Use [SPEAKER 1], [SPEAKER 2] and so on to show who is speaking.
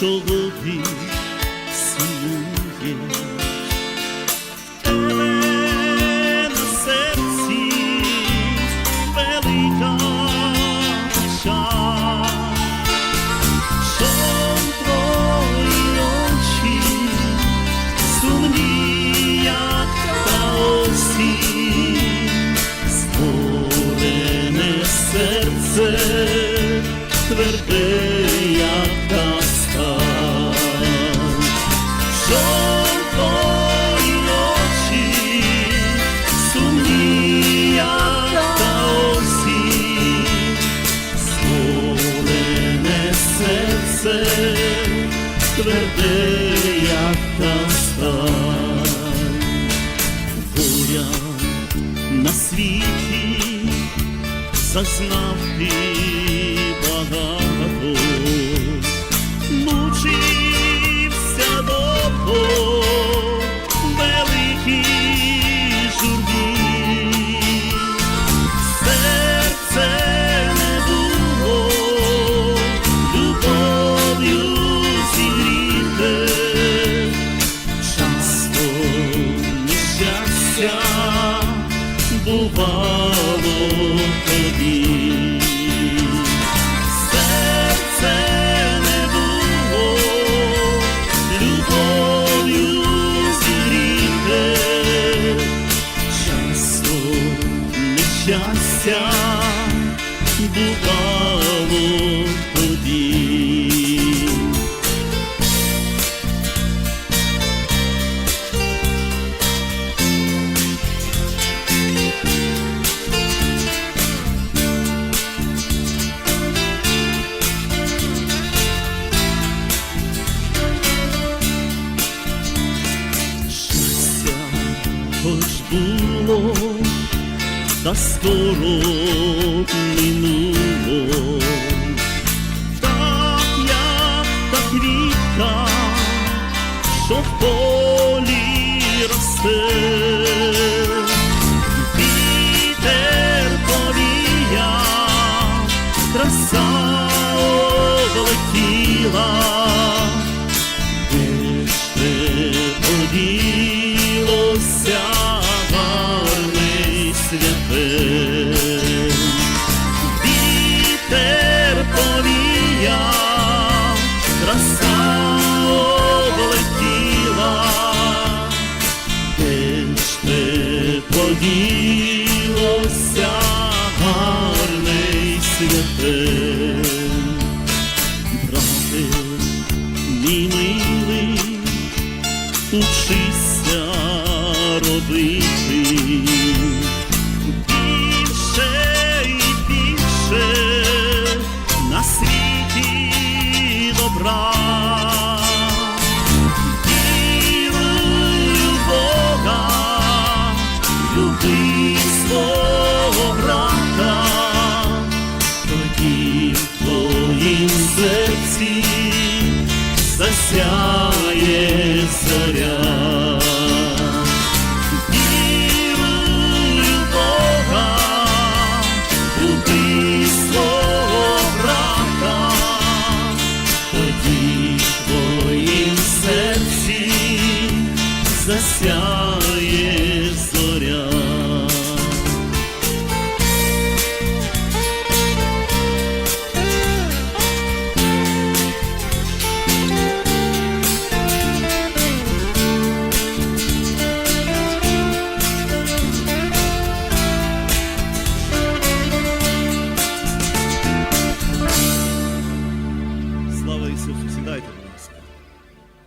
[SPEAKER 1] ти сумуєш. Тебе велика Чом твої серце тверде, тверде, як та сталь. буря на світі зазнав ти багато, мучився довго нещастя бувало тобі. Серце не було любов'ю зігріте, часто нещастя бувало було, та скоро минуло, так як та квітка, що в полі росте, краса облетіла. Ділося гарний святе, брате, мій милий, учися робити, більше і на світі добра.